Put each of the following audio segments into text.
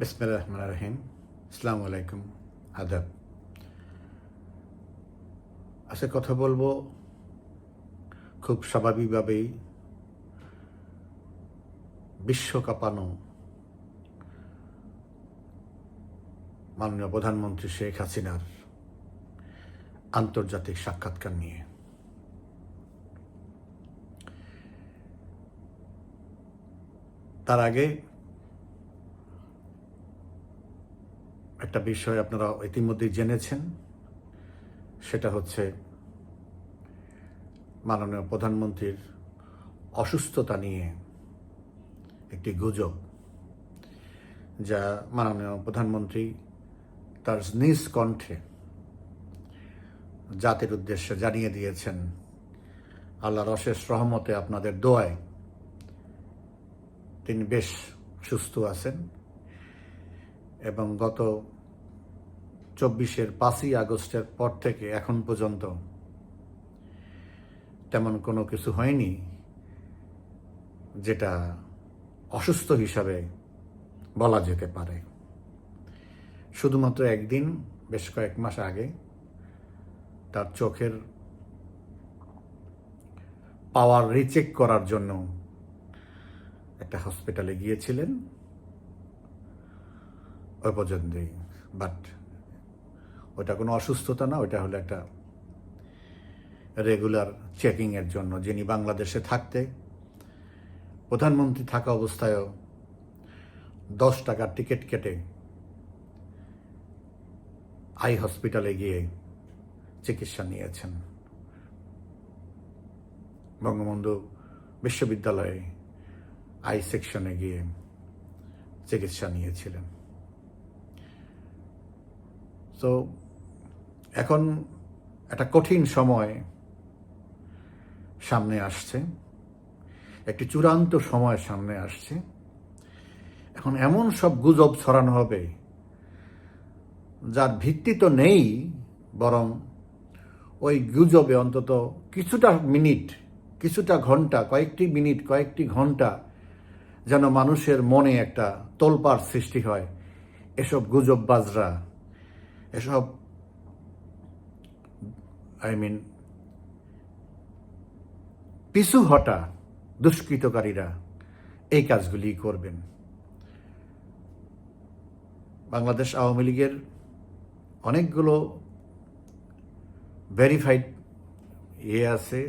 বিসমিল্লাহ রহমান রহিম আসসালামু আলাইকুম আদাব আজকে কথা বলব খুব স্বাভাবিকভাবেই বিশ্ব কাঁপানো মাননীয় প্রধানমন্ত্রী শেখ হাসিনার আন্তর্জাতিক সাক্ষাৎকার নিয়ে। তার আগে একটা বিষয় আপনারা ইতিমধ্যেই জেনেছেন, সেটা হচ্ছে মাননীয় প্রধানমন্ত্রীর অসুস্থতা নিয়ে একটি গুজব, যা মাননীয় প্রধানমন্ত্রী তার নিজ কণ্ঠে জাতির উদ্দেশ্যে জানিয়ে দিয়েছেন, আল্লাহর অশেষ রহমতে আপনাদের দোয়ায় তিনি বেশ সুস্থ আছেন। এবং গত চব্বিশের পাঁচই আগস্টের পর থেকে এখন পর্যন্ত তেমন কোনো কিছু হয়নি যেটা অসুস্থ হিসাবে বলা যেতে পারে। শুধুমাত্র একদিন, বেশ কয়েক মাস আগে, তার চোখের পাওয়ার রিচেক করার জন্য একটা হসপিটালে গিয়েছিলেন। ওই পর্যন্তই বাট ওটা কোনো অসুস্থতা না ওটা হলো একটা রেগুলার চেকিংয়ের জন্য। যিনি বাংলাদেশে থাকতে, প্রধানমন্ত্রী থাকা অবস্থায়ও দশ টাকার টিকিট কেটে আই হসপিটালে গিয়ে চিকিৎসা নিয়েছেন। বঙ্গবন্ধু বিশ্ববিদ্যালয়ে আই সেকশনে গিয়ে চিকিৎসা নিয়েছিলেন। তো এখন একটা কঠিন সময় সামনে আসছে। একটি চূড়ান্ত সময় সামনে আসছে। এখন এমন সব গুজব ছড়ানো হবে যার ভিত্তি তো নেই, বরং ওই গুজবে অন্তত কিছুটা মিনিট, কিছুটা ঘণ্টা, কয়েকটি মিনিট, কয়েকটি ঘণ্টা যেন মানুষের মনে একটা তোলপাড় সৃষ্টি হয় এসব গুজব বাজরা এসব আই মিন পিছু হটা দুষ্কৃতকারীরা এই কাজগুলি করবেন। বাংলাদেশ আওয়ামী লীগের অনেকগুলো ভেরিফাইড ইয়ে আছে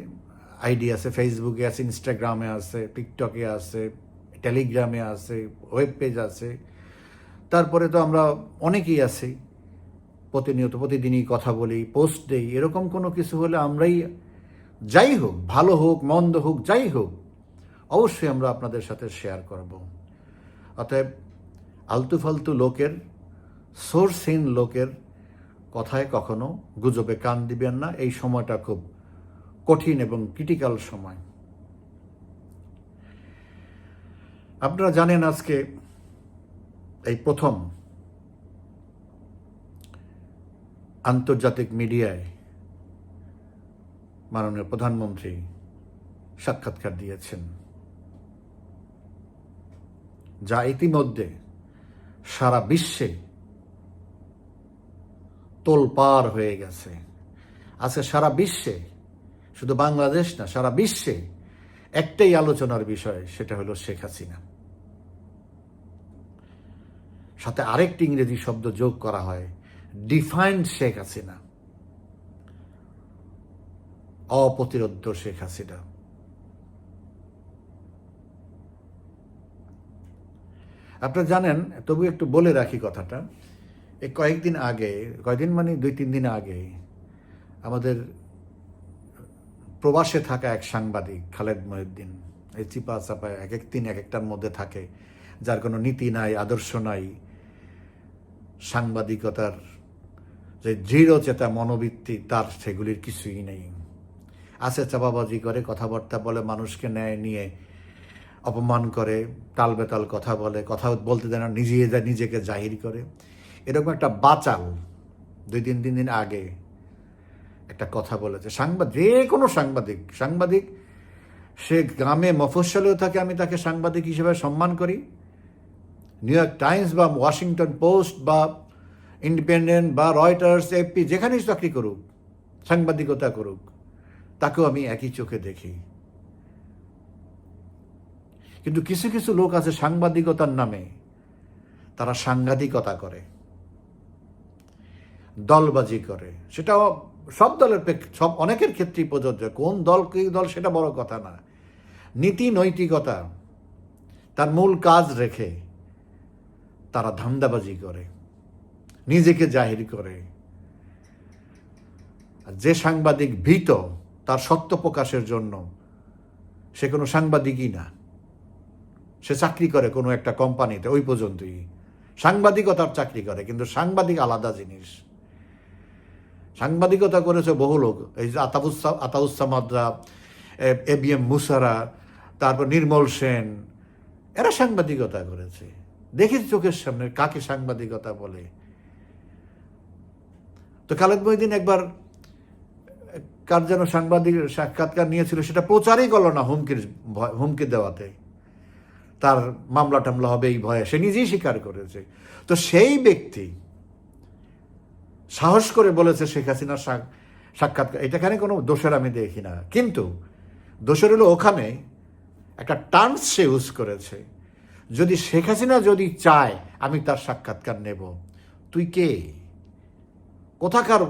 আইডি আছে ফেসবুকে আছে ইনস্টাগ্রামে আছে টিকটকে আছে টেলিগ্রামে আছে ওয়েব পেজ আছে। তারপরে তো আমরা অনেকেই আছি। প্রতিনিয়ত প্রতিদিনই কথা বলি পোস্ট দেই, এরকম কোনো কিছু হলে আমরাই যাই হোক, ভালো হোক, মন্দ হোক, যাই হোক, অবশ্যই আমরা আপনাদের সাথে শেয়ার করব। অতএব আলতু ফালতু লোকের সোর্সহীন লোকের কথায় কখনো গুজবে কান দিবেন না, এই সময়টা খুব কঠিন এবং ক্রিটিক্যাল সময়। আপনারা জানেন আজকে এই প্রথম আন্তর্জাতিক মিডিয়ায় মাননীয় প্রধানমন্ত্রী সাক্ষাৎকার দিয়েছেন। যা ইতিমধ্যে সারা বিশ্বে তোলপার হয়ে গেছে। আজকে সারা বিশ্বে, শুধু বাংলাদেশ না, সারা বিশ্বে একটাই আলোচনার বিষয়, সেটা হলো শেখ হাসিনা। সাথে আরেকটি ইংরেজি শব্দ যোগ করা হয় ডিফাইন্ড শেখ হাসিনা অপ্রতিরোধ শেখ হাসিনা আপনারা জানেন, তবু একটু বলে রাখি কথাটা, এই কয়েকদিন আগে কয়েকদিন মানে দুই, তিন দিন আগে, আমাদের প্রবাসে থাকা এক সাংবাদিক, খালেদ মহিউদ্দিন, এই চিপা চাপা এক এক দিন এক একটার মধ্যে থাকে, যার কোনো নীতি নাই, আদর্শ নাই, সাংবাদিকতার যে দৃঢ় চেতা মনোবৃত্তি, তার সেগুলির কিছুই নেই। আছে চাপাবাজি করে, কথাবার্তা বলে, মানুষকে ন্যায় নিয়ে অপমান করে তাল বেতাল কথা বলে, কথা বলতে দেয় না নিজে নিজেকে জাহির করে। এরকম একটা বাচাল দুই তিন তিন দিন আগে একটা কথা বলেছে। সাংবাদিক যে কোনো সাংবাদিক সাংবাদিক, সে গ্রামে মফস্বলেও থাকে, আমি তাকে সাংবাদিক হিসেবে সম্মান করি। নিউ ইয়র্ক টাইমস বা ওয়াশিংটন পোস্ট বা ইন্ডিপেন্ডেন্ট বা রয়টার্স এপি যেখানেই চাকরি করুক, সাংবাদিকতা করুক, তাকেও আমি একই চোখে দেখি। কিন্তু কিছু কিছু লোক আছে সাংবাদিকতার নামে, তারা সাংঘাতিকতা করে, দলবাজি করে। সেটা সব দলের সব, অনেকের ক্ষেত্রেই প্রযোজ্য। কোন দল, কি দল, সেটা বড় কথা না। নীতি নৈতিকতা, তার মূল কাজ রেখে তারা ধান্দাবাজি করে। নিজেকে জাহির করে। যে সাংবাদিক ভীত, তার সত্য প্রকাশের জন্য সে কোনো সাংবাদিকই না। সে চাকরি করে কোনো একটা কোম্পানিতে, ওই পর্যন্তই। সাংবাদিকতার চাকরি করে, কিন্তু সাংবাদিক আলাদা জিনিস। সাংবাদিকতা করেছে বহু লোক। এই যে আতাউসা আতাউসামাদরা এ বি এম মুসারা, তারপর নির্মল সেন, এরা সাংবাদিকতা করেছে। দেখি চোখের সামনে কাকে সাংবাদিকতা বলে। তো খালেদ মহিদিন একবার কার যেন সাংবাদিক সাক্ষাৎকার নিয়েছিল, সেটা প্রচারই করল না হুমকির হুমকি দেওয়াতে। তার মামলা টামলা হবে এই ভয়ে, সে নিজেই স্বীকার করেছে। তো সেই ব্যক্তি সাহস করে বলেছে শেখ হাসিনার সাক্ষাৎকার। এটাখানে কোনো দোষের আমি দেখি না। কিন্তু দোষের হলো ওখানে একটা টার্মস সে ইউজ করেছে। যদি শেখ হাসিনা যদি চায়, আমি তার সাক্ষাৎকার নেব। তুই কে? কোথাকার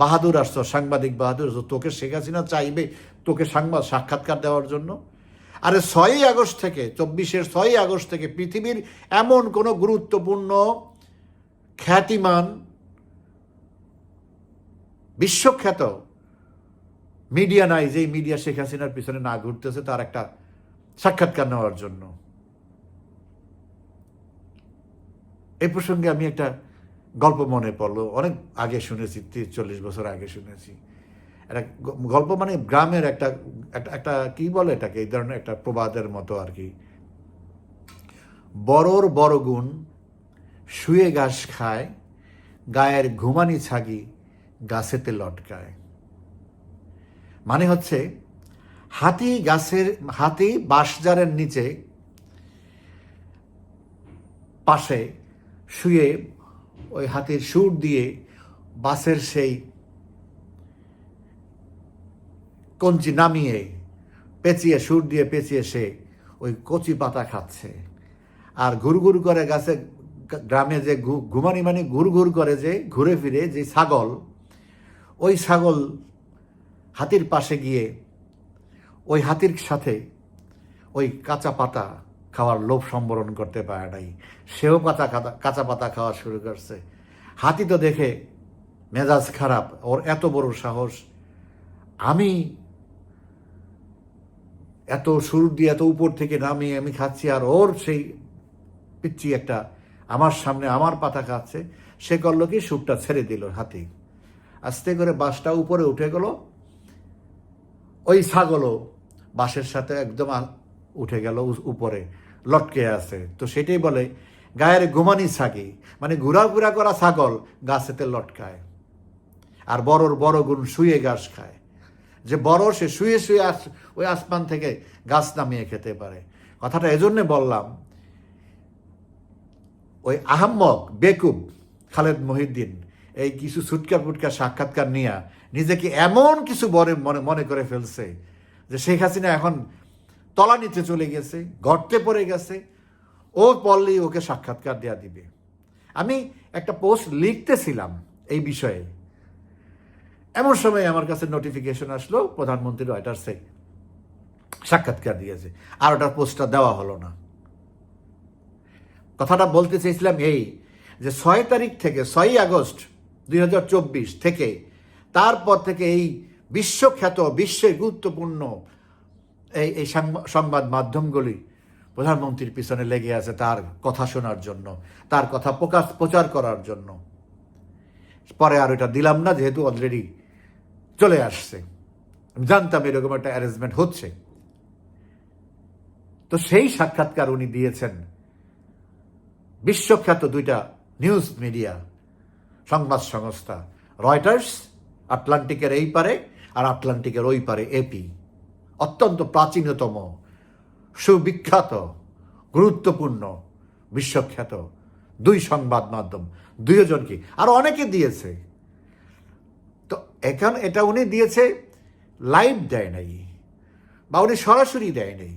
বাহাদুর আসছ সাংবাদিক বাহাদুর আসছো? তোকে শেখ হাসিনা চাইবে তোকে সাংবাদ সাক্ষাৎকার দেওয়ার জন্য আরে ছয়ই আগস্ট থেকে, চব্বিশের ছয়ই আগস্ট থেকে পৃথিবীর এমন কোনো গুরুত্বপূর্ণ, খ্যাতিমান, বিশ্বখ্যাত মিডিয়া নাই যেই মিডিয়া শেখ হাসিনার পিছনে না ঘুরতেছে তার একটা সাক্ষাৎকার নেওয়ার জন্য এই প্রসঙ্গে আমি একটা গল্প মনে পড়ল। অনেক আগে শুনেছি তিরিশ চল্লিশ বছর আগে শুনেছি। একটা গল্প মানে গ্রামের একটা একটা কি বলে এটাকে? এই ধরনের একটা প্রবাদের মতো আর কি। বড়র বড় গুণ, শুয়ে ঘাস খায়, গায়ের ঘুমানি ছাগি গাছেতে লটকায়। মানে হচ্ছে, হাতি গাছের, হাতি বাঁশজারের নিচে, পাশে শুয়ে ওই হাতির সুর দিয়ে বাসের সেই কঞ্চি নামিয়ে পেঁচিয়ে সুর দিয়ে পেঁচিয়ে সে ওই কচি পাতা খাচ্ছে। আর ঘুরঘুর করে গাছে গ্রামে যে ঘুমানি মানে ঘুরঘুর করে যে ঘুরে ফিরে যে ছাগল, ওই ছাগল হাতির পাশে গিয়ে ওই হাতির সাথে ওই কাঁচা পাতা খাওয়ার লোভ সম্বরণ করতে পারে নাই। সেও পাতা কাঁচা- পাতা খাওয়া শুরু করছে। হাতি তো দেখে মেজাজ খারাপ, ওর এত বড় সাহস। আমি এত সুর দিয়ে এত উপর থেকে নামিয়ে আমি খাচ্ছি আর ওর সেই পিচ্ছি একটা আমার সামনে আমার পাতা খাচ্ছে, সে করল কি সুরটা ছেড়ে দিল হাতি। আস্তে করে বাসটা উপরে উঠে গেল। ওই ছাগলও বাসের সাথে একদম উঠে গেল উপরে, লটকে আছে। তো সেটাই বলে, গায়ের ঘুমানি ছাগি মানে ঘোরাঘুরা করা ছাগল গাছেতে লটকায়। আর বড়র বড় গুণ শুয়ে ঘাস খায়। যে বড় সে শুয়ে শুয়ে আস, ওই আসমান থেকে গাছ নামিয়ে খেতে পারে। কথাটা এজন্যে বললাম, ওই আহম্মক বেকুব খালেদ মহিউদ্দিন এই কিছু ছুটকা ফুটকা সাক্ষাৎকার নিয়ে নিজেকে এমন কিছু মনে মনে করে ফেলছে যে শেখ হাসিনা এখন তলা নিচে চলে গেছে গর্তে পড়ে গেছে। ও পড়লেই ওকে সাক্ষাৎকার দেয়া দিবে। আমি একটা পোস্ট লিখতেছিলাম এই বিষয়ে। এমন সময় আমার কাছে নোটিফিকেশন আসলো, প্রধানমন্ত্রী রয়টার্সে সাক্ষাৎকার দিয়েছে। আর ওটার পোস্টটা দেওয়া হলো না। কথাটা বলতে চেয়েছিলাম এই যে ছয় তারিখ থেকে, ছয়ই আগস্ট দুই হাজার চব্বিশ থেকে, তারপর থেকে এই বিশ্বখ্যাত, বিশ্বের গুরুত্বপূর্ণ এই এই সাংবা- সংবাদ মাধ্যমগুলি প্রধানমন্ত্রীর পিছনে লেগে আছে তার কথা শোনার জন্য, তার কথা প্রকাশ, প্রচার করার জন্য। পরে আর ওটা দিলাম না, যেহেতু অলরেডি চলে আসছে। জানতাম এরকম একটা অ্যারেঞ্জমেন্ট হচ্ছে। তো সেই সাক্ষাৎকার উনি দিয়েছেন বিশ্বখ্যাত দুইটা নিউজ মিডিয়া সংবাদ সংস্থা রয়টার্স আটলান্টিকের এই পারে আর আটলান্টিকের ওই পারে এপি অত্যন্ত প্রাচীনতম, সুবিখ্যাত, গুরুত্বপূর্ণ, বিশ্বখ্যাত দুই সংবাদ মাধ্যম। দুইজন কি? আর অনেকে দিয়েছে। তো এখন এটা উনি দিয়েছে, লাইভ দেয় নাই, বা উনি সরাসরি দেয় নাই।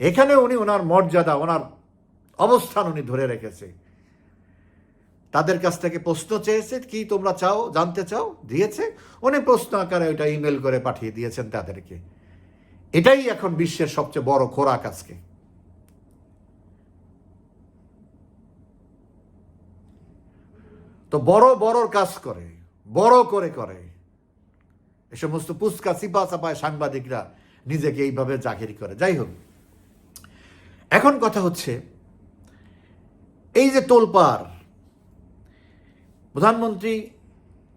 এখানে উনি ওনার মর্যাদা, ওনার অবস্থান উনি ধরে রেখেছে। তাদের কাছ থেকে প্রশ্ন চেয়েছে, কি তোমরা চাও? জানতে চাও? দিয়েছে। উনি প্রশ্ন আকারে ওইটা ইমেল করে পাঠিয়ে দিয়েছেন তাদেরকে। এটাই এখন বিশ্বের সবচেয়ে বড় খোরাক আজকে। তো বড় বড় কাজ করে, বড় করে করে। এ সমস্ত পুস্কা চিপা চাপায় সাংবাদিকরা নিজেকে এইভাবে জাহির করে। যাই হোক, এখন কথা হচ্ছে, এই যে তোলপাড়, প্রধানমন্ত্রী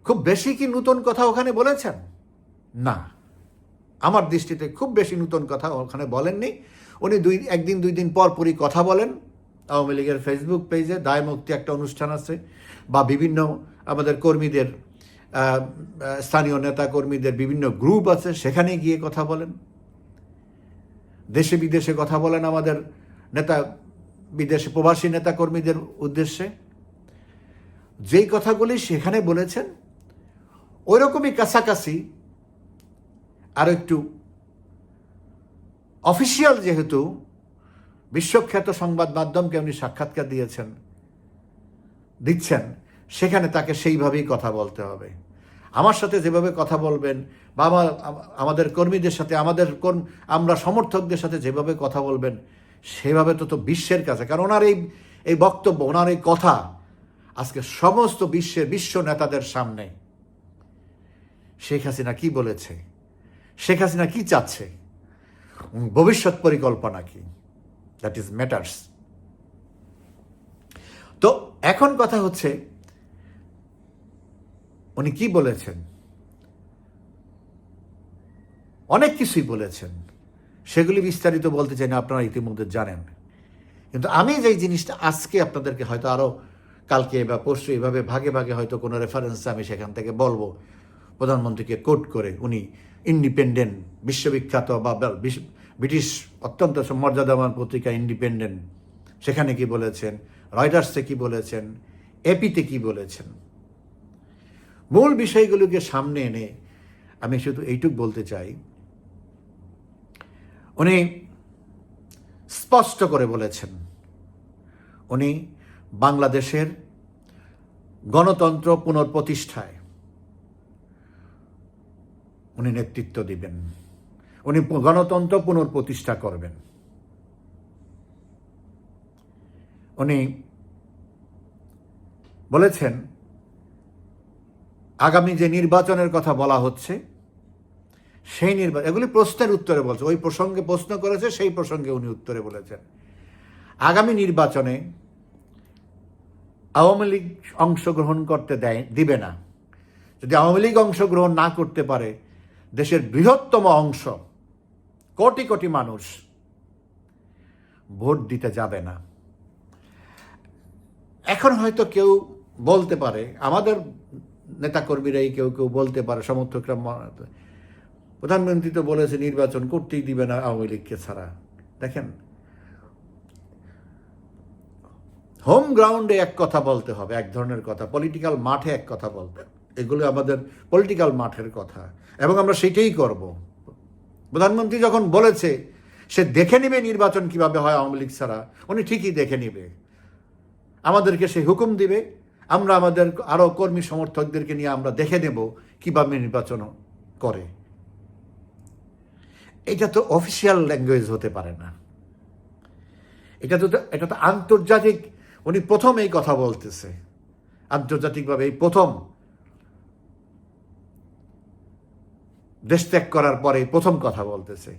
খুব বেশি কি নূতন কথা ওখানে বলেছেন? না। আমার দৃষ্টিতে খুব বেশি নূতন কথা ওখানে বলেননি। উনি দুই, একদিন দুই দিন পর পরই কথা বলেন। আওয়ামী লীগের ফেসবুক পেজে দায় মুক্তি একটা অনুষ্ঠান আছে বা বিভিন্ন আমাদের কর্মীদের স্থানীয় নেতা কর্মীদের বিভিন্ন গ্রুপ আছে সেখানে গিয়ে কথা বলেন। দেশে বিদেশে কথা বলেন আমাদের নেতা, বিদেশে প্রবাসী নেতা কর্মীদের উদ্দেশ্যে। যেই কথাগুলি সেখানে বলেছেন ওই রকমই কাছাকাছি আর একটু অফিসিয়াল যেহেতু বিশ্বখ্যাত সংবাদ মাধ্যমকে উনি সাক্ষাৎকার দিয়েছেন, দিচ্ছেন, সেখানে তাকে সেইভাবেই কথা বলতে হবে। আমার সাথে যেভাবে কথা বলবেন বা আমার, আমাদের কর্মীদের সাথে, আমাদের কর্ম- আমরা সমর্থকদের সাথে যেভাবে কথা বলবেন, সেভাবে তো তো বিশ্বের কাছে, কারণ ওনার এই এই বক্তব্য, ওনার এই কথা আজকে সমস্ত বিশ্বের বিশ্ব নেতাদের সামনে। শেখ হাসিনা কি বলেছে? শেখ হাসিনা কি চাচ্ছে? ভবিষ্যৎ পরিকল্পনা কি? দ্যাট ইজ ম্যাটার্স তো এখন কথা হচ্ছে, উনি কি বলেছেন? অনেক কিছুই বলেছেন। সেগুলি বিস্তারিত বলতে চাই না, আপনারা ইতিমধ্যে জানেন। কিন্তু আমি যেই জিনিসটা আজকে আপনাদেরকে হয়তো আরও কালকে বা পরশু এভাবে ভাগে ভাগে হয়তো কোনো রেফারেন্স আমি সেখান থেকে বলব। প্রধানমন্ত্রীকে কোট করে উনি ইন্ডিপেন্ডেন্ট, বিশ্ববিখ্যাত বা ব্রিটিশ অত্যন্ত মর্যাদাবান পত্রিকা ইন্ডিপেন্ডেন্ট। সেখানে কি বলেছেন? রয়টার্সে কি বলেছেন? এপিতে কি বলেছেন? মূল বিষয়গুলোকে সামনে এনে আমি শুধু এইটুক বলতে চাই। উনি স্পষ্ট করে বলেছেন, উনি বাংলাদেশের গণতন্ত্র পুনঃপ্রতিষ্ঠায় উনি নেতৃত্ব দিবেন। উনি গণতন্ত্র পুনঃপ্রতিষ্ঠা করবেন। উনি বলেছেন, আগামী যে নির্বাচনের কথা বলা হচ্ছে, সেই নির্বাচন এগুলি প্রশ্নের উত্তরে বলছে। ওই প্রসঙ্গে প্রশ্ন করেছে, সেই প্রসঙ্গে উনি উত্তরে বলেছেন। আগামী নির্বাচনে আওয়ামী লীগ অংশগ্রহণ করতে দেয় দিবে না। যদি আওয়ামী লীগ অংশগ্রহণ না করতে পারে দেশের বৃহত্তম অংশ, কোটি কোটি মানুষ ভোট দিতে যাবে না এখন হয়তো কেউ বলতে পারে, আমাদের নেতাকর্মীরাই কেউ কেউ বলতে পারে, সমর্থকরা প্রধানমন্ত্রী তো বলেছে নির্বাচন করতেই দিবে না আওয়ামী লীগকে ছাড়া দেখেন হোম গ্রাউন্ডে এক কথা বলতে হবে, এক ধরনের কথা পলিটিক্যাল মাঠে এক কথা বলতে হবে। এগুলো আমাদের পলিটিক্যাল মাঠের কথা। এবং আমরা সেটাই করব। প্রধানমন্ত্রী যখন বলেছে, সে দেখে নেবে নির্বাচন কীভাবে হয় আওয়ামী লীগ ছাড়া। উনি ঠিকই দেখে নেবে। আমাদেরকে সে হুকুম দিবে। আমরা আমাদের আরও কর্মী সমর্থকদেরকে নিয়ে আমরা দেখে নেব কীভাবে নির্বাচন করে। এটা তো অফিসিয়াল ল্যাঙ্গুয়েজ হতে পারে না। এটা তো এটা তো আন্তর্জাতিক, উনি প্রথম এই কথা বলতেছে। আন্তর্জাতিকভাবে এই প্রথম দেশ ত্যাগ করার পরে প্রথম কথা বলতেছে।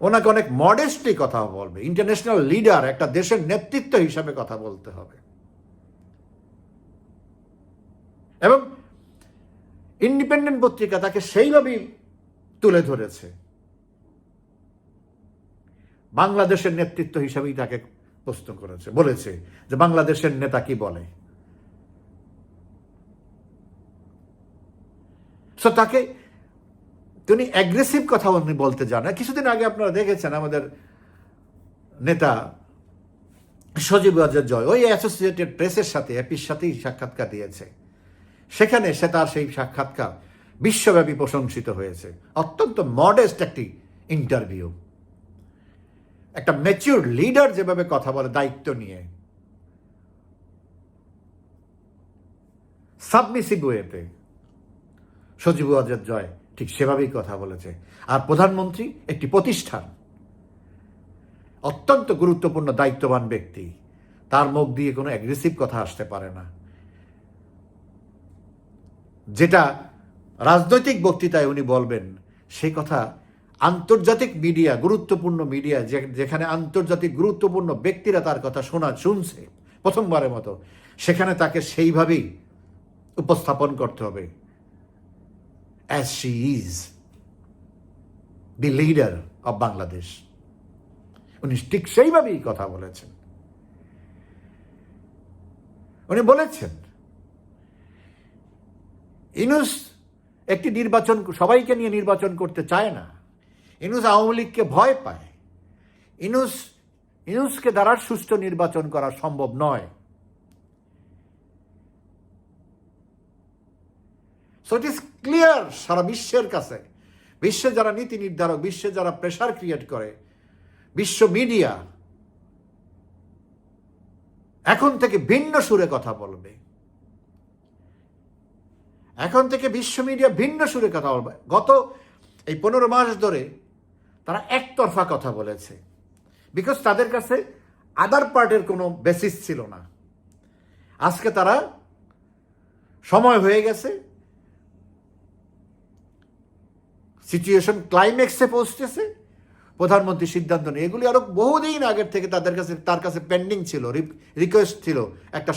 ওনাকে অনেক মডেস্টলি কথা বলবে। ইন্টারন্যাশনাল লিডার একটা দেশের নেতৃত্ব হিসাবে কথা বলতে হবে। এবং ইন্ডিপেন্ডেন্ট পত্রিকা তাকে সেইভাবেই তুলে ধরেছে। বাংলাদেশের নেতৃত্ব হিসাবেই তাকে প্রশ্ন করেছে। বলেছে যে বাংলাদেশের নেতা কি বলে? তাকে তিনি অ্যাগ্রেসিভ কথা উনি বলতে জানে কিছুদিন আগে আপনারা দেখেছেন আমাদের নেতা সজীব ওয়াজেদ জয়, ওই অ্যাসোসিয়েটেড প্রেসের সাথে, এপির সাথেই সাক্ষাৎকার দিয়েছে। সেখানে সে তার সেই সাক্ষাৎকার বিশ্বব্যাপী প্রশংসিত হয়েছে। অত্যন্ত মডেস্ট একটি ইন্টারভিউ একটা ম্যাচিউর লিডার যেভাবে কথা বলে, দায়িত্ব নিয়ে। সাবমিসিভ ওয়েতে সজীব ওয়াজেদ জয়। ঠিক সেভাবেই কথা বলেছে। আর প্রধানমন্ত্রী একটি প্রতিষ্ঠান। অত্যন্ত গুরুত্বপূর্ণ, দায়িত্ববান ব্যক্তি। তার মুখ দিয়ে কোনো অ্যাগ্রেসিভ কথা আসতে পারে না। যেটা রাজনৈতিক বক্তৃতায় উনি বলবেন সেই কথা আন্তর্জাতিক মিডিয়া, গুরুত্বপূর্ণ মিডিয়া যেখানে আন্তর্জাতিক গুরুত্বপূর্ণ ব্যক্তিরা তার কথা শোনা, শুনছে, প্রথমবারের মতো, সেখানে তাকে সেইভাবেই উপস্থাপন করতে হবে। As she is the leader of Bangladesh উনি ঠিক সেইভাবেই কথা বলেছেন। উনি বলেছেন, ইনুস একটি নির্বাচন, সবাইকে নিয়ে নির্বাচন করতে চায় না। ইনুস আওয়ামী লীগকে ভয় পায়। ইনুস, ইনুসকে দ্বারা সুষ্ঠু নির্বাচন করা সম্ভব নয়। সো ইট ইস ক্লিয়ার সারা বিশ্বের কাছে, বিশ্বে যারা নীতি নির্ধারক, বিশ্বে যারা প্রেশার ক্রিয়েট করে, বিশ্ব মিডিয়া এখন থেকে ভিন্ন সুরে কথা বলবে। এখন থেকে বিশ্ব মিডিয়া ভিন্ন সুরে কথা বলবে। গত এই পনেরো মাস ধরে তারা একতরফা কথা বলেছে। বিকজ তাদের কাছে আদার পার্টের কোনো বেসিস ছিল না। আজকে তারা সময় হয়ে গেছে সিচুয়েশন ক্লাইম্যাক্সে পৌঁছতেছে প্রধানমন্ত্রী সিদ্ধান্ত নেই এগুলি আরও বহুদিন আগের থেকে তাদের কাছে, তার কাছে পেন্ডিং ছিল রিকোয়েস্ট ছিল। একটা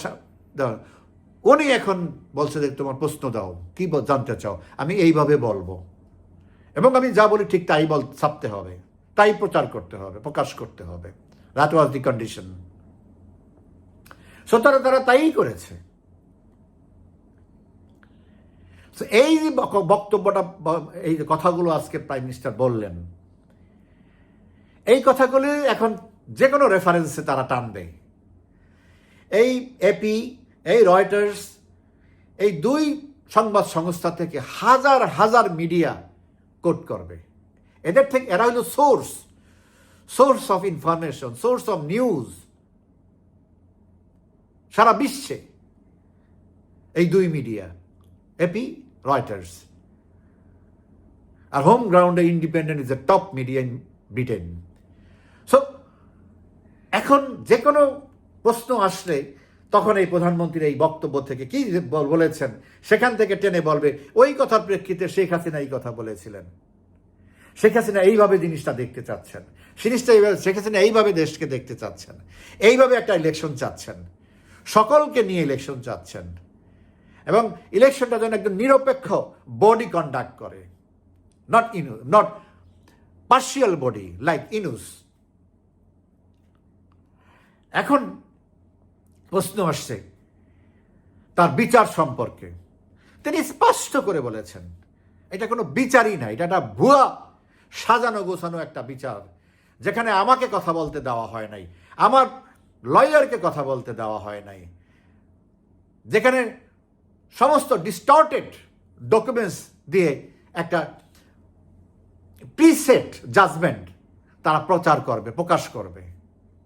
উনি এখন বলছে যে, তোমার প্রশ্ন দাও, কি জানতে চাও? আমি এইভাবে বলব। এবং আমি যা বলি ঠিক তাই বল, ছাপতে হবে। তাই প্রচার করতে হবে, প্রকাশ করতে হবে। That was the condition so তারা তারা তাই করেছে। এই যে বক্তব্যটা এই কথাগুলো আজকে প্রাইম মিনিস্টার বললেন, এই কথাগুলি এখন যে কোনো রেফারেন্সে তারা টানবে এই এপি এই রয়টার্স এই দুই সংবাদ সংস্থা থেকে হাজার হাজার মিডিয়া কোট করবে। এদের থেকে, এরা হলো source source of information source of news সারা বিশ্বে এই দুই মিডিয়া এপি রয়টার্স আর হোম গ্রাউন্ডে Independent is a top media in Britain so এখন যে কোনো প্রশ্ন আসলে তখন এই প্রধানমন্ত্রীর এই বক্তব্য থেকে কি বলেছেন? সেখান থেকে টেনে বলবে, ওই কথার প্রেক্ষিতে শেখ হাসিনা এই কথা বলেছিলেন। শেখ হাসিনা এইভাবে জিনিসটা দেখতে চাচ্ছেন। জিনিসটা এইভাবে, শেখ হাসিনা এইভাবে দেশকে দেখতে চাচ্ছেন। এইভাবে একটা ইলেকশন চাচ্ছেন। সকলকে নিয়ে ইলেকশন চাচ্ছেন। এবং ইলেকশনটা যেন একদম নিরপেক্ষ বডি কন্ডাক্ট করে। Not Inu not partial body like Inu's এখন প্রশ্ন আসছে, তার বিচার সম্পর্কে। তিনি স্পষ্ট করে বলেছেন, এটা কোনো বিচারই না, এটা একটা ভুয়া, সাজানো গোছানো একটা বিচার, যেখানে আমাকে কথা বলতে দেওয়া হয় নাই, আমার লয়ারকে কথা বলতে দেওয়া হয় নাই, যেখানে সমস্ত ডিস্টর্টেড ডকুমেন্টস দিয়ে একটা প্রিসেট জাজমেন্ট তারা প্রচার করবে, প্রকাশ করবে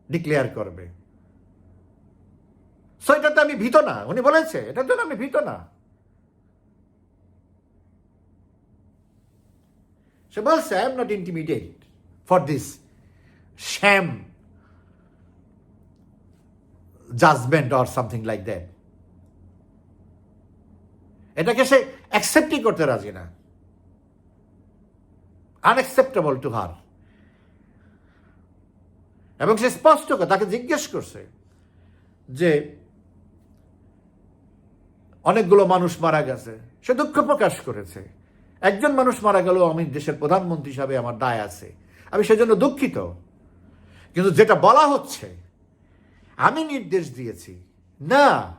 ডিক্লেয়ার করবে। সো এটাতে আমি ভীত না, উনি বলেছে, এটার জন্য আমি ভীত না। সে বলছে I am not intimidate for this sham judgment or something like that এটাকে সে অ্যাকসেপ্টই করতে রাজি না। আনএক্সেপ্টেবল টু হার এবং সে স্পষ্ট তাকে জিজ্ঞেস করছে যে, অনেকগুলো মানুষ মারা গেছে। সে দুঃখ প্রকাশ করেছে। একজন মানুষ মারা গেল আমি দেশের প্রধানমন্ত্রী হিসাবে আমার দায় আছে। আমি সেজন্য দুঃখিত। কিন্তু যেটা বলা হচ্ছে, আমি নির্দেশ দিয়েছি। না,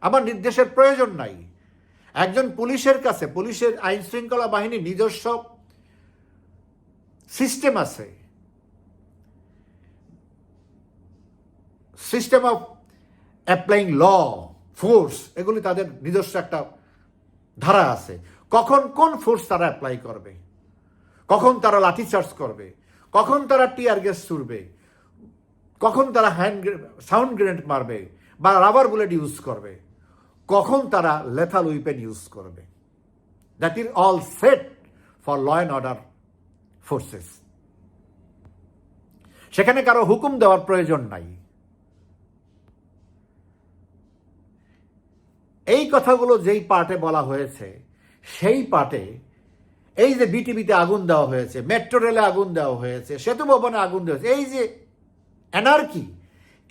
আমার নির্দেশের প্রয়োজন নাই। একজন পুলিশের কাছে, পুলিশের আইন শৃঙ্খলা বাহিনীর নিজস্ব সিস্টেম আছে। System of applying law, force, এগুলি তাদের নিজস্ব একটা ধারা আছে। কখন কোন ফোর্স তারা অ্যাপ্লাই করবে? কখন তারা লাঠিচার্জ করবে? কখন তারা টিয়ার গ্যাস ছুড়বে? কখন তারা হ্যান্ড সাউন্ড গ্রেনেড মারবে? বা রাবার বুলেট ইউজ করবে? কখন তারা লেথাল উইপেন ইউজ করবে? That is all set for law and order forces সেখানে কারও হুকুম দেওয়ার প্রয়োজন নাই। এই কথাগুলো যেই পার্টে বলা হয়েছে, সেই পার্টে এই যে বিটিভিতে আগুন দেওয়া হয়েছে, মেট্রো রেলে আগুন দেওয়া হয়েছে, সেতু ভবনে আগুন দেওয়া হয়েছে, এই যে এনার্কি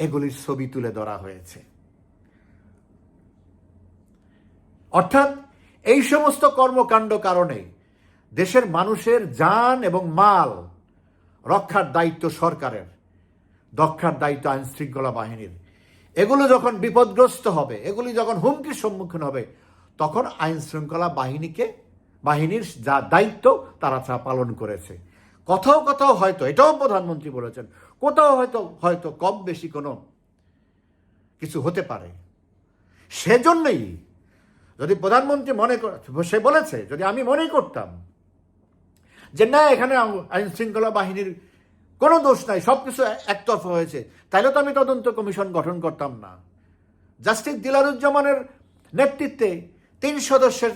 এগুলির ছবি তুলে ধরা হয়েছে। অর্থাৎ এই সমস্ত কর্মকাণ্ড কারণে দেশের মানুষের যান এবং মাল রক্ষার দায়িত্ব সরকারের, রক্ষার দায়িত্ব আইন শৃঙ্খলা বাহিনীর। এগুলো যখন বিপদগ্রস্ত হবে, এগুলি যখন হুমকির সম্মুখীন হবে, তখন আইন শৃঙ্খলা বাহিনীকে, বাহিনীর যা দায়িত্ব তারা তা পালন করেছে। কোথাও কোথাও হয়তো, এটাও প্রধানমন্ত্রী বলেছেন, কোথাও হয়তো হয়তো কম বেশি কোনো কিছু হতে পারে। সেজন্যই যদি প্রধানমন্ত্রী মনে সে বলেছে, যদি আমি মনে করতাম যে না, এখানে আইন শৃঙ্খলা বাহিনীর কোনো দোষ নাই সব কিছু একতরফা হয়েছে, তাইলে তো আমি তদন্ত কমিশন গঠন করতাম না। জাস্টিস দিলারুজ্জামানের নেতৃত্বে তিন সদস্যের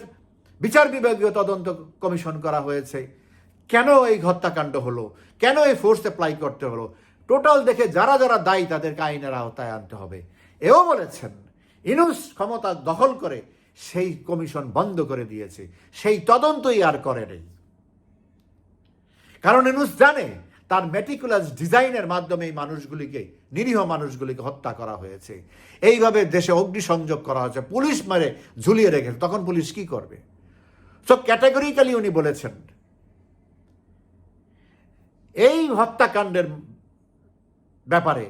বিচার বিভাগীয় তদন্ত কমিশন করা হয়েছে। কেন এই হত্যাকাণ্ড হলো? কেন এই ফোর্স অ্যাপ্লাই করতে হলো? টোটাল দেখে যারা যারা দায়ী, তাদেরকে আইনের আওতায় আনতে হবে। এও বলেছেন, ইনুস ক্ষমতা দখল করে সেই কমিশন বন্ধ করে দিয়েছে। সেই তদন্তই আর করে নেই। কারণ ইনুস জানে, তার মেটিকুলাস ডিজাইনের মাধ্যমে এই মানুষগুলিকে, নিরীহ মানুষগুলিকে হত্যা করা হয়েছে। এইভাবে দেশে অগ্নিসংযোগ করা হয়েছে। পুলিশ মারে ঝুলিয়ে রেখেছে। তখন পুলিশ কি করবে? সব ক্যাটাগরিক্যালি উনি বলেছেন, এই হত্যাকাণ্ডের ব্যাপারে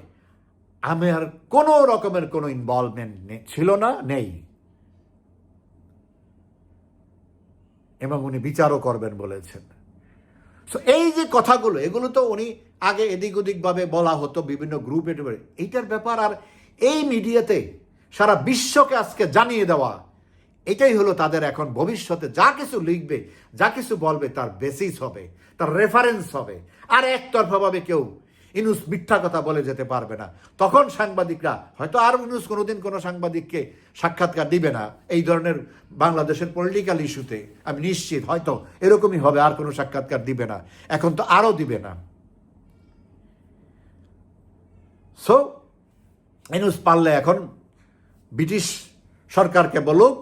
আমার কোনো রকমের কোনো ইনভলভমেন্ট ছিল না, নেই। এবং উনি বিচারও করবেন বলেছেন। সো এই যে কথাগুলো, এগুলো তো উনি আগে এদিক ওদিকভাবে বলা হতো, বিভিন্ন গ্রুপে এইটার ব্যাপার আর এই মিডিয়াতে সারা বিশ্বকে আজকে জানিয়ে দেওয়া, এটাই হলো তাদের এখন ভবিষ্যতে যা কিছু লিখবে, যা কিছু বলবে, তার বেসিস হবে, তার রেফারেন্স হবে। আর একতরফাভাবে কেউ ইনুস মিথ্যা কথা বলে যেতে পারবে না। তখন সাংবাদিকরা, হয়তো আর ইনুস কোনোদিন কোনো সাংবাদিককে সাক্ষাৎকার দিবে না এই ধরনের বাংলাদেশের পলিটিক্যাল ইস্যুতে আমি নিশ্চিত, হয়তো এরকমই হবে, আর কোনো সাক্ষাৎকার দিবে না। এখন তো আরও দিবে না। সো ইনুস পারলে এখন ব্রিটিশ সরকারকে বলুক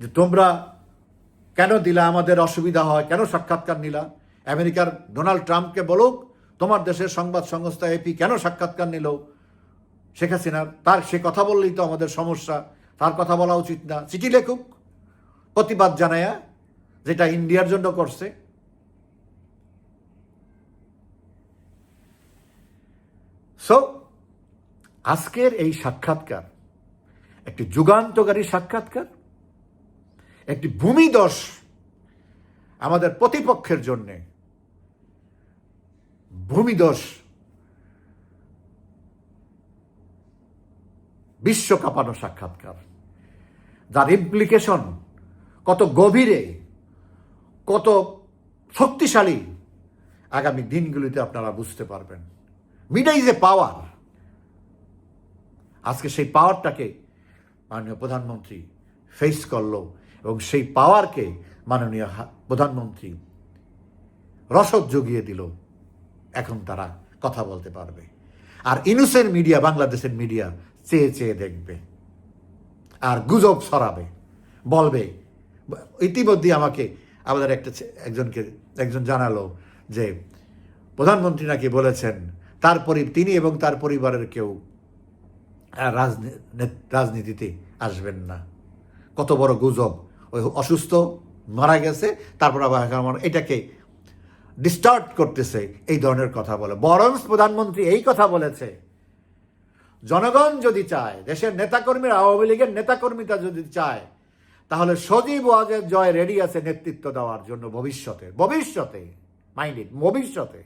যে তোমরা কেন দিলা, আমাদের অসুবিধা হয়, কেন সাক্ষাৎকার নিলা? আমেরিকার ডোনাল্ড ট্রাম্পকে বলুক তোমার দেশের সংবাদ সংস্থা এপি কেন সাক্ষাৎকার নিল? শেখ হাসিনার তার সে কথা বললেই তো আমাদের সমস্যা, তার কথা বলা উচিত না। চিঠি লেখুক, প্রতিবাদ জানায়া, যেটা ইন্ডিয়ার জন্য করছে। সো আজকের এই সাক্ষাৎকার একটি যুগান্তকারী সাক্ষাৎকার, একটি ভূমিদশ আমাদের প্রতিপক্ষের জন্যে। ভূমিদশ বিশ্ব কাঁপানো সাক্ষাৎকার। যার ইমপ্লিকেশন কত গভীরে, কত শক্তিশালী, আগামী দিনগুলিতে আপনারা বুঝতে পারবেন। মিডিয়া ইজ এ পাওয়ার, আজকে সেই পাওয়ারটাকে মাননীয় প্রধানমন্ত্রী ফেস করল এবং সেই পাওয়ারকে মাননীয় প্রধানমন্ত্রী রসদ জুগিয়ে দিল। এখন তারা কথা বলতে পারবে। আর ইনুসের মিডিয়া, বাংলাদেশের মিডিয়া চেয়ে চেয়ে দেখবে। আর গুজব ছড়াবে। বলবে, ইতিমধ্যে আমাকে, আমাদের একটা একজনকে, একজন জানালো যে, প্রধানমন্ত্রী নাকি বলেছেন, তার তিনি এবং তার পরিবারের কেউ রাজনীতিতে আসবেন না। কত বড় গুজব। ওই অসুস্থ, মারা গেছে, তারপর আবার এটাকে ডিস্টার্ট করতেছে এই ধরনের কথা বলে। বরং প্রধানমন্ত্রী এই কথা বলেছে। জনগণ যদি চায়, দেশের নেতাকর্মীরা, আওয়ামী লীগের নেতাকর্মীরা যদি চায়, তাহলে সজীব ওয়াজের জয় রেডি আছে নেতৃত্ব দেওয়ার জন্য ভবিষ্যতে। ভবিষ্যতে মাইন্ডেড ভবিষ্যতে।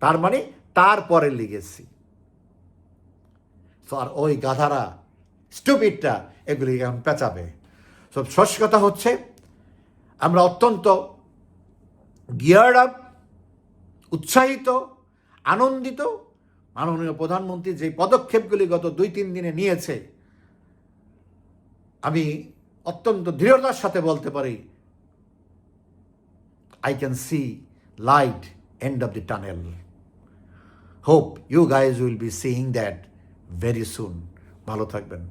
তার মানে তারপরে লিগেছি আর ওই গাধারা স্টুপিডটা এগুলি পেঁচাবে। সব শেষ কথা হচ্ছে, আমরা অত্যন্ত গিয়ার্ড আপ, উৎসাহিত, আনন্দিত। মাননীয় প্রধানমন্ত্রী যে পদক্ষেপগুলি গত দুই তিন দিনে নিয়েছে, আমি অত্যন্ত দৃঢ়তার সাথে বলতে পারি I can see light end of the tunnel hope you guys will be seeing that very soon ভালো থাকবেন।